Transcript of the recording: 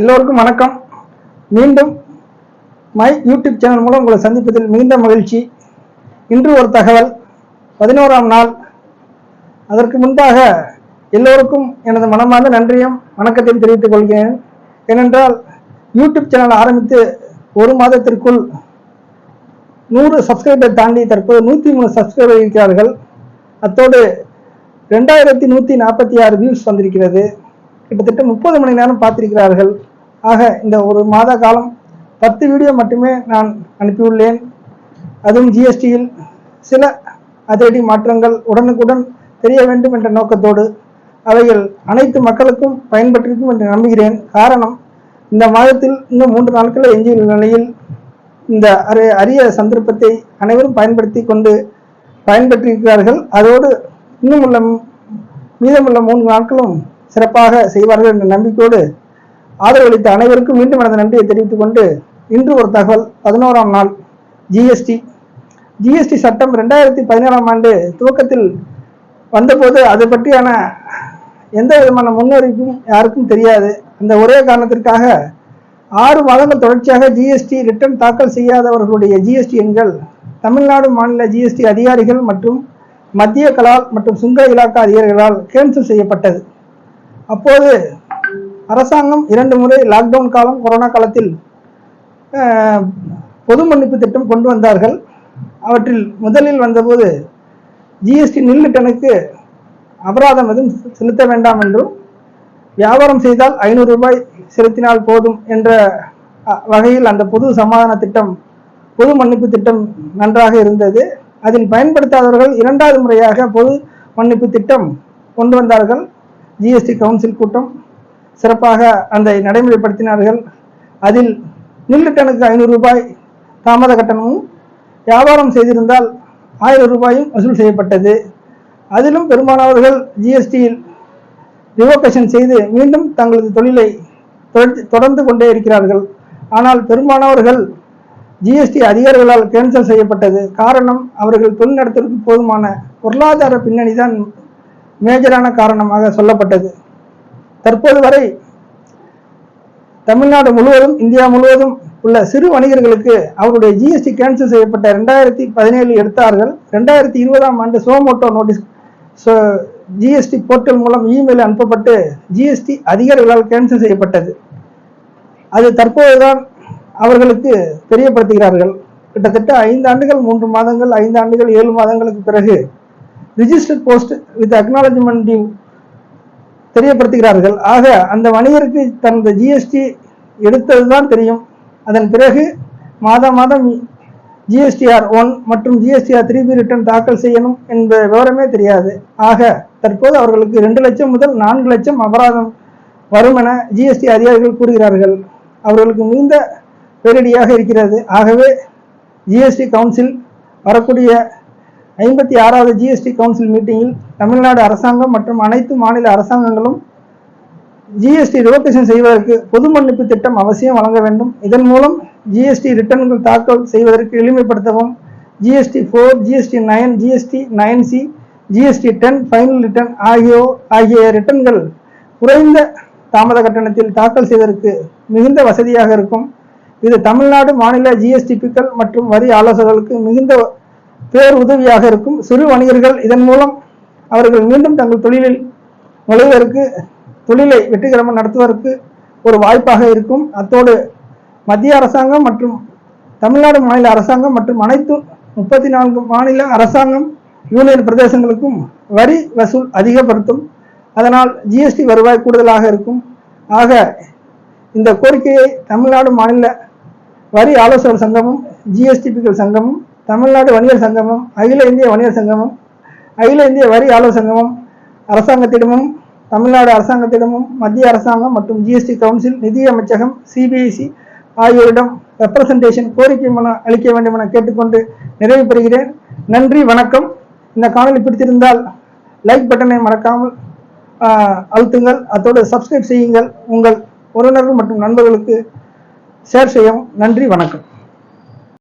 எல்லோருக்கும் வணக்கம். மீண்டும் மை யூடியூப் சேனல் மூலம் உங்களை சந்திப்பதில் மிகுந்த மகிழ்ச்சி. இன்று ஒரு தகவல். பதினோராம் நாள். அதற்கு முன்பாக எல்லோருக்கும் எனது மனமார்ந்த நன்றியும் வணக்கத்தையும் தெரிவித்துக் கொள்கிறேன். ஏனென்றால் யூடியூப் சேனல் ஆரம்பித்து ஒரு மாதத்திற்குள் நூறு சப்ஸ்கிரைபர் தாண்டி தற்போது நூற்றி மூணு சப்ஸ்கிரைபர் இருக்கிறார்கள். அத்தோடு ரெண்டாயிரத்தி நூற்றி நாற்பத்தி ஆறு வியூஸ் வந்திருக்கிறது. கிட்டத்தட்ட முப்பது மணி நேரம் பார்த்திருக்கிறார்கள். ஆக இந்த ஒரு மாத காலம் பத்து வீடியோ மட்டுமே நான் அனுப்பியுள்ளேன். அதுவும் ஜிஎஸ்டியில் சில அதிரடி மாற்றங்கள் உடனுக்குடன் தெரிய வேண்டும் என்ற நோக்கத்தோடு அவைகள் அனைத்து மக்களுக்கும் பயன்பட்டிருக்கும் என்று நம்புகிறேன். காரணம் இந்த மாதத்தில் இன்னும் மூன்று நாட்கள் எஞ்சியுள்ள நிலையில் இந்த அரிய அரிய சந்தர்ப்பத்தை அனைவரும் பயன்படுத்தி கொண்டு பயன்பெற்றிருக்கிறார்கள். அதோடு இன்னும் உள்ள மீதமுள்ள மூன்று நாட்களும் சிறப்பாக செய்வார்கள் என்ற நம்பிக்கையோடு ஆதரவளித்த அனைவருக்கும் மீண்டும் எனது நன்றியை தெரிவித்துக் கொண்டு இன்று ஒரு தகவல். பதினோராம் நாள் ஜிஎஸ்டி ஜிஎஸ்டி சட்டம் ரெண்டாயிரத்தி பதினேழாம் ஆண்டு துவக்கத்தில் வந்தபோது அது பற்றியான எந்த விதமான முன்னறிவிப்பும் யாருக்கும் தெரியாது. அந்த ஒரே காரணத்திற்காக ஆறு மாதங்கள் தொடர்ச்சியாக ஜிஎஸ்டி ரிட்டர்ன் தாக்கல் செய்யாதவர்களுடைய ஜிஎஸ்டி எண்கள் தமிழ்நாடு மாநில ஜிஎஸ்டி அதிகாரிகள் மற்றும் மத்திய கலால் மற்றும் சுங்க இலாக்கா அதிகாரிகளால் கேன்சல் செய்யப்பட்டது. அப்போது அரசாங்கம் இரண்டு முறை லாக்டவுன் காலம் கொரோனா காலத்தில் பொது மன்னிப்பு திட்டம் கொண்டு வந்தார்கள். அவற்றில் முதலில் வந்தபோது ஜிஎஸ்டி நில் அபராதம் எதுவும் செலுத்த வேண்டாம் என்றும் வியாபாரம் செய்தால் ஐநூறு ரூபாய் செலுத்தினால் போதும் என்ற வகையில் அந்த பொது சமாதான திட்டம் பொது மன்னிப்பு திட்டம் நன்றாக இருந்தது. அதில் பயன்படுத்தாதவர்கள் இரண்டாவது முறையாக பொது மன்னிப்பு திட்டம் கொண்டு வந்தார்கள். ஜிஎஸ்டி கவுன்சில் கூட்டம் சிறப்பாக அதை நடைமுறைப்படுத்தினார்கள். அதில் நில் டனுக்கு ஐநூறு ரூபாய் தாமத கட்டணமும் வியாபாரம் செய்திருந்தால் ஆயிரம் ரூபாயும் வசூல் செய்யப்பட்டது. அதிலும் பெரும்பாலானவர்கள் ஜிஎஸ்டியில் ரிவோகேஷன் செய்து மீண்டும் தங்களது தொழிலை தொடர்ந்து- தொடர்ந்து கொண்டே இருக்கிறார்கள். ஆனால் பெரும்பாலானவர்கள் ஜிஎஸ்டி அதிகாரிகளால் கேன்சல் செய்யப்பட்டது. காரணம் அவர்கள் தொழில் நடத்துவதற்கு போதுமான பொருளாதார பின்னணி தான் மேஜரான காரணமாக சொல்லப்பட்டது. தற்போது வரை தமிழ்நாடு முழுவதும் இந்தியா முழுவதும் உள்ள சிறு வணிகர்களுக்கு அவருடைய ஜிஎஸ்டி கேன்சல் செய்யப்பட்ட ரெண்டாயிரத்தி பதினேழு எடுத்தார்கள். ரெண்டாயிரத்தி இருபதாம் ஆண்டு சோமோட்டோ நோட்டீஸ் ஜிஎஸ்டி போர்ட்டல் மூலம் இமெயில் அனுப்பப்பட்டு ஜிஎஸ்டி அதிகாரிகளால் கேன்சல் செய்யப்பட்டது. அது தற்போதுதான் அவர்களுக்கு தெரியப்படுத்துகிறார்கள். கிட்டத்தட்ட ஐந்து ஆண்டுகள் மூன்று மாதங்கள் ஐந்து ஆண்டுகள் ஏழு மாதங்களுக்கு பிறகு registered post with acknowledgement due தெரியப்படுத்துகிறார்கள். ஆக அந்த வணிகருக்கு தனது ஜிஎஸ்டி எடுத்தது தான் தெரியும். அதன் பிறகு மாதம் மாதம் ஜிஎஸ்டிஆர் ஒன் மற்றும் ஜிஎஸ்டிஆர் த்ரீ பி ரிட்டர்ன் தாக்கல் செய்யணும் என்ற விவரமே தெரியாது. ஆக தற்போது அவர்களுக்கு ரெண்டு லட்சம் முதல் நான்கு லட்சம் அபராதம் வரும் என ஜிஎஸ்டி அதிகாரிகள் கூறுகிறார்கள். அவர்களுக்கு மிகுந்த பேரிடியாக இருக்கிறது. ஆகவே ஜிஎஸ்டி கவுன்சில் வரக்கூடிய ஐம்பத்தி ஆறாவது ஜிஎஸ்டி கவுன்சில் மீட்டிங்கில் தமிழ்நாடு அரசாங்கம் மற்றும் அனைத்து மாநில அரசாங்கங்களும் ஜிஎஸ்டி ரிவோகேஷன் செய்வதற்கு பொது மன்னிப்பு திட்டம் அவசியம் வழங்க வேண்டும். இதன் மூலம் ஜிஎஸ்டி ரிட்டர்ன்கள் தாக்கல் செய்வதற்கு எளிமைப்படுத்தவும் GST four GST nine GST nine C GST ten final return ஆகியோ ஆகிய ரிட்டர்ன்கள் குறைந்த தாமத கட்டணத்தில் தாக்கல் செய்வதற்கு மிகுந்த வசதியாக இருக்கும். இது தமிழ்நாடு மாநில ஜிஎஸ்டிபிக்கள் மற்றும் வரி ஆலோசகர்களுக்கு மிகுந்த பேர் உதவியாக இருக்கும். சிறு வணிகர்கள் இதன் மூலம் அவர்கள் மீண்டும் தங்கள் தொழிலில் நுழைவதற்கு தொழிலை வெற்றிகரமாக நடத்துவதற்கு ஒரு வாய்ப்பாக இருக்கும். அத்தோடு மத்திய அரசாங்கம் மற்றும் தமிழ்நாடு மாநில அரசாங்கம் மற்றும் அனைத்து முப்பத்தி நான்கு மாநில அரசாங்கம் யூனியன் பிரதேசங்களுக்கும் வரி வசூல் அதிகப்படுத்தும். அதனால் ஜிஎஸ்டி வருவாய் கூடுதலாக இருக்கும். ஆக இந்த கோரிக்கையை தமிழ்நாடு மாநில வரி ஆலோசகர் சங்கமும் ஜிஎஸ்டிபிகள் சங்கமும் தமிழ்நாடு வணிகர் சங்கமும் அகில இந்திய வணிகர் சங்கமும் அகில இந்திய வரி ஆலோசகர் சங்கமும் அரசாங்கத்திடமும் தமிழ்நாடு அரசாங்கத்திடமும் மத்திய அரசாங்கம் மற்றும் ஜிஎஸ்டி கவுன்சில் நிதி அமைச்சகம் சிபிஐசி ஆகியோரிடம் ரெப்ரசன்டேஷன் கோரிக்கை மன அளிக்க வேண்டும் என கேட்டுக்கொண்டு நிறைவு பெறுகிறேன். நன்றி வணக்கம். இந்த காணொலி பிடித்திருந்தால் லைக் பட்டனை மறக்காமல் அழுத்துங்கள். அத்தோடு சப்ஸ்கிரைப் செய்யுங்கள். உங்கள் உறவினர்கள் மற்றும் நண்பர்களுக்கு ஷேர் செய்யவும். நன்றி வணக்கம்.